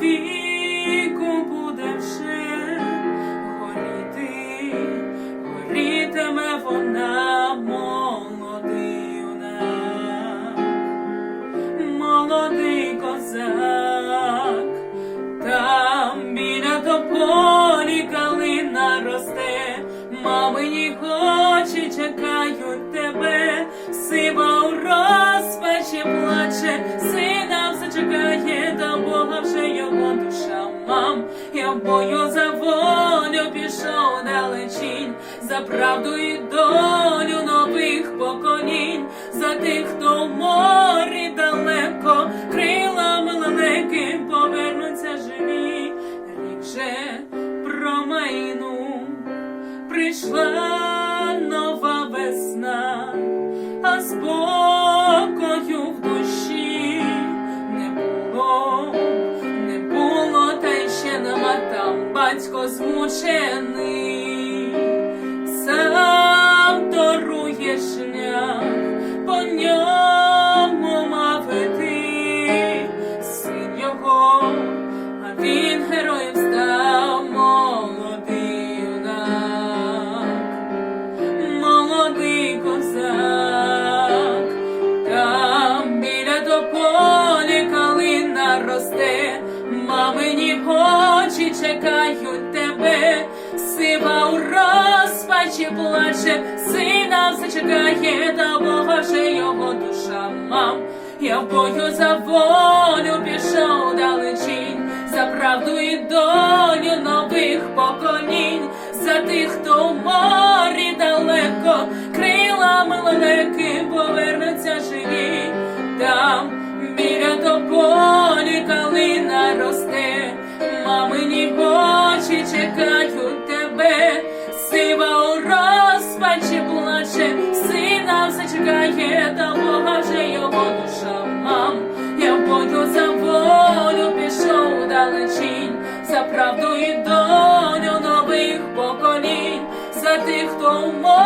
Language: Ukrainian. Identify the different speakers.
Speaker 1: віку буде вже горіти, горітиме вона молодий юнак, молодий козак, там біля тополі калина росте, мамині очі чекають тебе, сива у Я бою за волю пішов далечінь, за правду і долю батько змучений, чекають тебе, сива у розпачі плаче, сина все чекає, та Бога вже його душа мам. Я в бою за волю пішов далечінь, за правду і долю нових поколінь, за тих, хто в морі далеко, крилами лелеки повернуться живі, там біля тополі правду і долю нових поколінь, за тих, хто в.